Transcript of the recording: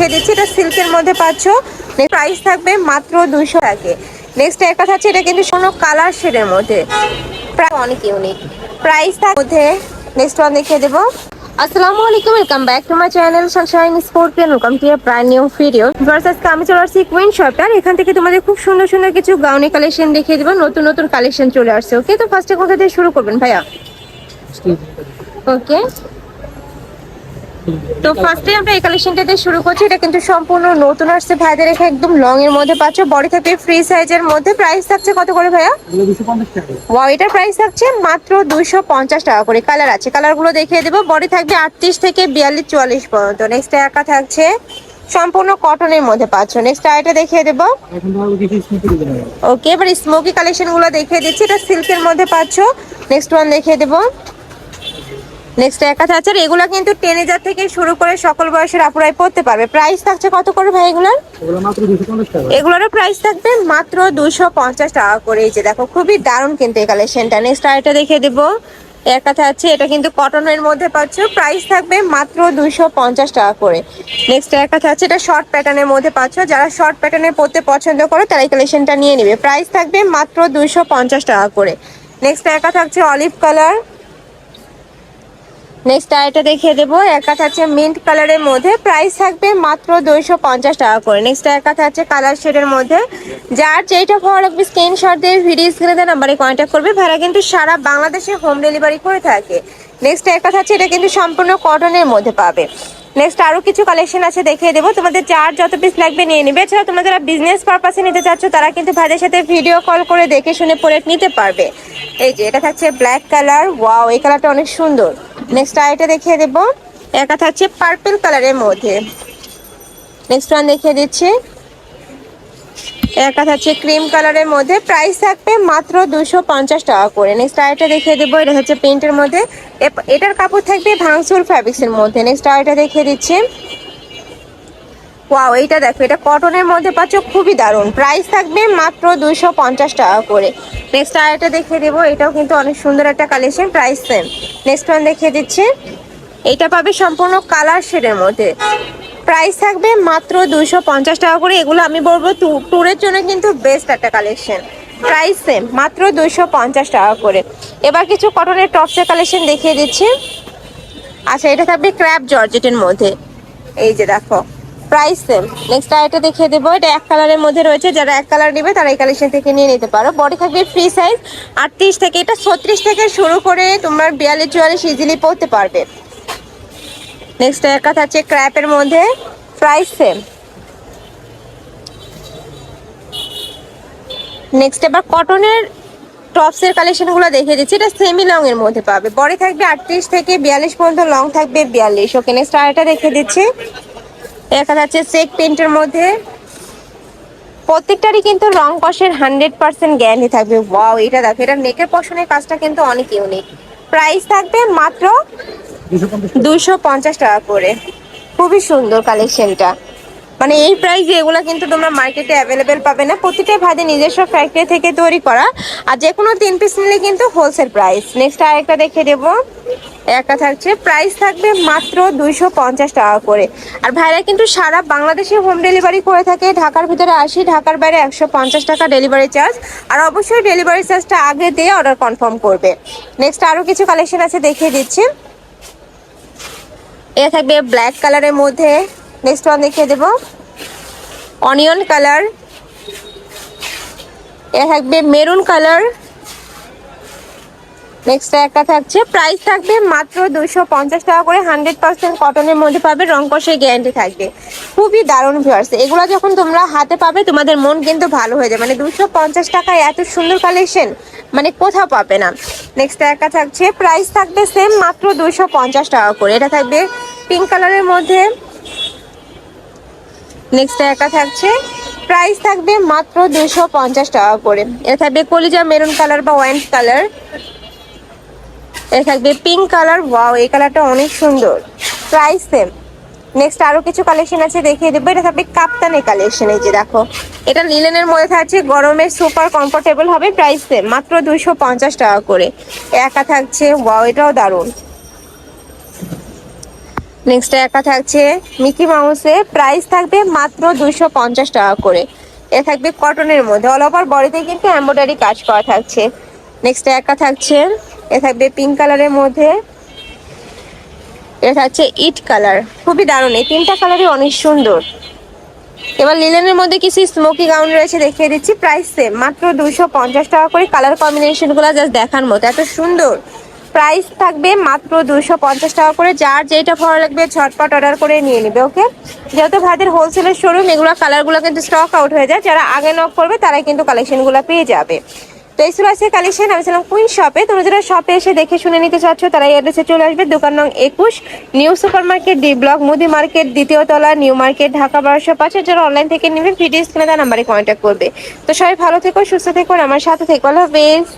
দেখিয়ে দিচ্ছি এটা সিল্কের মধ্যে পাচ্ছ। প্রাইস থাকবে মাত্র দুইশো টাকা। নেক্সট একটা থাকছে এটা কিন্তু কোনো কালার শেডের মধ্যে। প্রায় অনেক ইউনিক প্রাইস থাক মধ্যে নেক্সট ওয়ান দেখিয়ে দেবো। আসসালামু আলাইকুম welcome back to my channel sunshine sports welcome to brand new video versus আমি চলে আসছি কুইন শপে আর এখান থেকে তোমাদের খুব সুন্দর সুন্দর কিছু গাউনি কালেকশন দেখিয়ে দেবো। নতুন নতুন কালেকশন চলে আসছে ওকে তো ফার্স্টে কোথা থেকে শুরু করবেন ভাইয়া? ওকে তো ফার্স্টে আমরা এই কালেকশনটা দিয়ে শুরু করছি। এটা কিন্তু সম্পূর্ণ নতুন আসছে ভাইদের রেখে একদম লং এর মধ্যে পাচ্ছ। বডি থাকবে ফ্রি সাইজের মধ্যে। প্রাইস থাকছে কত করে ভাইয়া? ওয়াও এটার প্রাইস থাকছে মাত্র দুইশো পঞ্চাশ টাকা করে। কালার আছে। কালারগুলো দেখিয়ে দেবো। বডি থাকবে আটত্রিশ থেকে বিয়াল্লিশ চুয়াল্লিশ পর্যন্ত। নেক্সট একা থাকছে সম্পূর্ণ কটনের মধ্যে পাচ্ছ। নেক্সট আইটা দেখিয়ে দেবো। ওকে এবার স্মোকি কালেকশনগুলো দেখিয়ে দিচ্ছি। এটা সিল্কের মধ্যে পাচ্ছ। নেক্সট ওয়ান দেখিয়ে দেবো। নেক্সট একা থাকছে আর এগুলো কিন্তু টেনেজার থেকে শুরু করে সকল বয়সের আপুরাই পড়তে পারবে। প্রাইস থাকছে কত করে ভাই এগুলোর? এগুলোর প্রাইস থাকবে মাত্র দুশো পঞ্চাশ টাকা করে। এই যে দেখো খুবই দারুণ কিন্তু এই কালেকশনটা নেক্সট আরেকটা দেখে দেবো। এর কথা আছে এটা কিন্তু কটনের মধ্যে পাচ্ছ। প্রাইস থাকবে মাত্র দুইশো পঞ্চাশ টাকা করে। নেক্সট এর কথা আছে এটা শর্ট প্যাটার্নের মধ্যে পাচ্ছ। যারা শর্ট প্যাটার্নের পড়তে পছন্দ করো তারা এই কালেকশনটা নিয়ে নেবে। প্রাইস থাকবে মাত্র দুইশো পঞ্চাশ টাকা করে। নেক্সট একা থাকছে অলিভ কালার নেক্সট আরেকটা দেখিয়ে দেবো। একা থাকছে মিন্ট কালারের মধ্যে। প্রাইস থাকবে মাত্র দুইশো পঞ্চাশ টাকা করে। নেক্সট একা থাকছে কালার শেডের মধ্যে। যার যেইটা ভালো লাগবে স্ক্রিনশট দিয়ে ভিডিও স্ক্রিনে নাম্বারে কন্ট্যাক্ট করবে। ভাড়া কিন্তু সারা বাংলাদেশে হোম ডেলিভারি করে থাকে। নেক্সট একা থাকছে এটা কিন্তু সম্পূর্ণ কটনের মধ্যে পাবে। নেক্সট আরও কিছু কালেকশন আছে দেখিয়ে দেবো। তোমাদের যার যত পিস লাগবে নিয়ে নিবে। এছাড়া তোমরা যারা বিজনেস পারপাসে নিতে চাচ্ছ, তারা কিন্তু ভাইদের সাথে ভিডিও কল করে দেখে শুনে পরে নিতে পারবে। এই যে, এটা থাকছে ব্ল্যাক কালার ওয়াও এই কালারটা অনেক সুন্দর। নেক্সট আইটা দেখিয়ে দেব। একা থাকছে পার্পল কালারের মধ্যে। নেক্সট ওয়ান দেখিয়ে দিচ্ছি। একা থাকছে ক্রিম কালারের মধ্যে। প্রাইস থাকবে মাত্র দুশো পঞ্চাশ টাকা করে। নেক্সট আইটা দেখিয়ে দেবো, এটা হচ্ছে প্রিন্টের মধ্যে। এটার কাপড় থাকবে ভাংসুর ফ্যাব্রিক্সের মধ্যে। নেক্সট আইটা দেখিয়ে দিচ্ছি। ওয়াও এইটা দেখো, এটা কটনের মধ্যে পাচ্ছ, খুবই দারুণ। প্রাইস থাকবে মাত্র দুইশো পঞ্চাশ টাকা করে। নেক্সট আরেকটা দেখিয়ে দেবো, এটাও কিন্তু অনেক সুন্দর একটা collection price same next one দেখিয়ে দিচ্ছি। এটা পাবে সম্পূর্ণ কালার শেডের মধ্যে। প্রাইস থাকবে মাত্র দুইশো পঞ্চাশ টাকা করে, এগুলো আমি বলব ট্যুরের জন্য কিন্তু বেস্ট একটা কালেকশন প্রাইস সেম মাত্র দুইশো পঞ্চাশ টাকা করে। এবার কিছু কটনের টপসের কালেকশন দেখিয়ে দিচ্ছি। আচ্ছা এটা থাকবে ক্র্যাপ জর্জেটের মধ্যে। এই যে দেখো। প্রাইস সেম নেক্সট আরেকটা দেখিয়ে দেবো। এটা এক কালারের মধ্যে রয়েছে। যারা এক কালার নেবে, তারা এই কালেকশন থেকে নিয়ে নিতে পারো। বডি থাকবে ফ্রি সাইজ আটত্রিশ থেকে, এটা ছত্রিশ থেকে শুরু করে তোমার বিয়াল্লিশ চুয়াল্লিশ ইজিলি পড়তে পারবে। নেক্সট একা থাকছে ক্র্যাপের মধ্যে। প্রাইস সেম নেক্সট এবার কটনের টপসের কালেকশনগুলো দেখিয়ে দিচ্ছি। এটা সেমি লং এর মধ্যে পাবে। বডি থাকবে আটত্রিশ থেকে বিয়াল্লিশ পর্যন্ত লং থাকবে বিয়াল্লিশ। ওকে নেক্সট আরেকটা দেখিয়ে দিচ্ছি। দেখা যাচ্ছে চেক প্রিন্টের মধ্যে। প্রত্যেকটারই কিন্তু রং কষের হান্ড্রেড পার্সেন্ট গ্যারান্টি থাকবে। ওয়াও, এটা দেখো, এটা নেকের পশনের কাজটা কিন্তু অনেক ইউনিক। প্রাইস থাকবে মাত্র দুইশো পঞ্চাশ টাকা করে। খুবই সুন্দর কালেকশনটা। মানে এই প্রাইসে এগুলো কিন্তু তোমরা মার্কেটে অ্যাভেলেবেল পাবে না। প্রতিটাই ভাজে নিজস্ব ফ্যাক্টরি থেকে তৈরি করা। আর যে কোনো তিন পিস নিলে কিন্তু হোলসেল প্রাইস নেক্সট আরেকটা দেখে দেবো। একটা থাকছে। প্রাইস থাকবে মাত্র দুইশো পঞ্চাশ টাকা করে। আর ভাইরা কিন্তু সারা বাংলাদেশে হোম ডেলিভারি করে থাকে। ঢাকার ভিতরে আসি, ঢাকার বাইরে একশো পঞ্চাশ টাকা ডেলিভারি চার্জ আর অবশ্যই ডেলিভারি চার্জটা আগে দিয়ে অর্ডার কনফার্ম করবে। নেক্সট আরও কিছু কালেকশন আছে, দেখিয়ে দিচ্ছি। এ থাকবে ব্ল্যাক কালারের মধ্যে। নেক্সট ওয়ান দেখিয়ে দেবো। অনিয়ন কালার এ থাকবে মেরুন কালার নেক্সট একটা থাকছে। প্রাইস থাকবে মাত্র দুশো পঞ্চাশ টাকা করে। হান্ড্রেড পার্সেন্ট কটনের মধ্যে পাবে। রং কষের গ্যারান্টি থাকবে। খুবই দারুণ ভিউয়ার্স এগুলো যখন তোমরা হাতে পাবে, তোমাদের মন কিন্তু ভালো হয়ে যাবে। মানে দুশো পঞ্চাশ টাকায় এত সুন্দর কালেকশন মানে কোথাও পাবে না। নেক্সট একটা থাকছে। প্রাইস থাকবে সেম মাত্র দুশো পঞ্চাশ টাকা করে। এটা থাকবে পিঙ্ক কালারের মধ্যে। নেক্সট একা থাকছে। প্রাইস থাকবে মাত্র দুশো পঞ্চাশ টাকা করে। এটা থাকবে কলিজা মেরুন কালার বা ওয়াইন কালার এটা থাকবে পিঙ্ক কালার ওয়াও এই কালারটা অনেক সুন্দর। প্রাইস সেম নেক্সট আরও কিছু কালেকশন আছে, দেখিয়ে দেবো। এটা থাকবে কাপ্তানের কালেকশন এই যে দেখো। এটা লিলেনের মধ্যে থাকছে গরমের সুপার কমফোর্টেবল হবে প্রাইস সেম মাত্র দুশো পঞ্চাশ টাকা করে। একা থাকছে ওয়াও এটাও দারুণ। নেক্সট একা থাকছে মিকি মাউসে প্রাইস থাকবে মাত্র দুইশো পঞ্চাশ টাকা করে। এ থাকবে কটনের মধ্যে। অল ওভার বডিতে কিন্তু এমব্রয়ডারি কাজ করা থাকছে। নেক্সট একা থাকছে এ থাকবে পিঙ্ক কালারের মধ্যে। এটা থাকছে ইট কালার খুবই দারুণ, এই তিনটা কালারই অনেক সুন্দর। এবার লিলেনের মধ্যে কিছু স্মোকি গাউন রয়েছে দেখিয়ে দিচ্ছি প্রাইস সেম মাত্র দুশো পঞ্চাশ টাকা করে কালার কম্বিনেশনগুলো জাস্ট দেখার মতো, এত সুন্দর। প্রাইস থাকবে মাত্র দুশো পঞ্চাশ টাকা করে, যার যেটা ভালো লাগবে ঝটপট অর্ডার করে নিয়ে নেবে ওকে যেহেতু ভাইদের হোলসেলের শোরুম এগুলো কালারগুলো কিন্তু স্টক আউট হয়ে যায়, যারা আগে নক করবে, তারাই কিন্তু কালেকশনগুলো পেয়ে যাবে। তো এই ছিল কালেকশন আমি ছিলাম কুইন শপে তোমরা যারা শপে এসে দেখে শুনে নিতে চাচ্ছ, তারা এই অ্যাড্রেসে চলে আসবে। দোকান নং একুশ new super market D block মুদি মার্কেট, দ্বিতীয় তলা নিউ মার্কেট ঢাকা বারোশো পাঁচ। যারা অনলাইন থেকে নেবে ভিডিও স্ক্রিনে তার নাম্বারে কন্ট্যাক্ট করবে। তো সবাই ভালো থেকো, সুস্থ থেকো আমার সাথে থেকো। আল্লাহ হাফেজ।